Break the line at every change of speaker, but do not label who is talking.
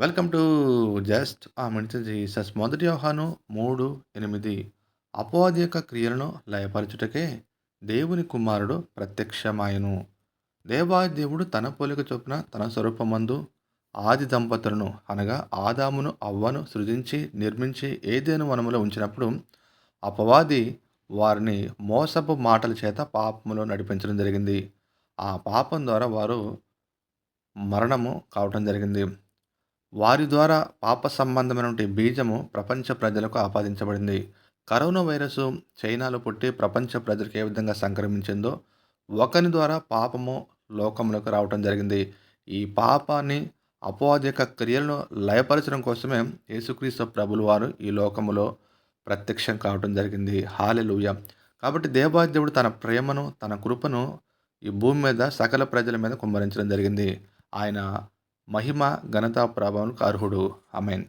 Welcome to just a minute Jesus. మొదటి యోహాను మూడు ఎనిమిది. అపవాది యొక్క క్రియలను లయపరచుటకే దేవుని కుమారుడు ప్రత్యక్షమాయను. దేవాదేవుడు తన పోలిక చొప్పున తన స్వరూపమందు ఆది దంపతులను అనగా ఆదామును అవ్వను సృజించి నిర్మించి ఏదేను వనములో ఉంచినప్పుడు అపవాది వారిని మోసపు మాటల చేత పాపములో నడిపించడం జరిగింది. ఆ పాపం ద్వారా వారు మరణము కావటం జరిగింది. వారి ద్వారా పాప సంబంధమైనటువంటి బీజము ప్రపంచ ప్రజలకు ఆపాదించబడింది. కరోనా వైరస్ చైనాలో పుట్టి ప్రపంచ ప్రజలకు ఏ విధంగా సంక్రమించిందో ఒకని ద్వారా పాపము లోకంలోకి రావటం జరిగింది. ఈ పాపాన్ని అపవాది యొక్క క్రియలను లయపరచడం కోసమే యేసుక్రీస్తు ప్రభులు వారు ఈ లోకములో ప్రత్యక్షం కావడం జరిగింది. హాలెలుయ. కాబట్టి దేవాదేవుడు తన ప్రేమను తన కృపను ఈ భూమి మీద సకల ప్రజల మీద కుమ్మరించడం జరిగింది. ఆయన మహిమ ఘనత ప్రభావం అర్హుడు. అమెన్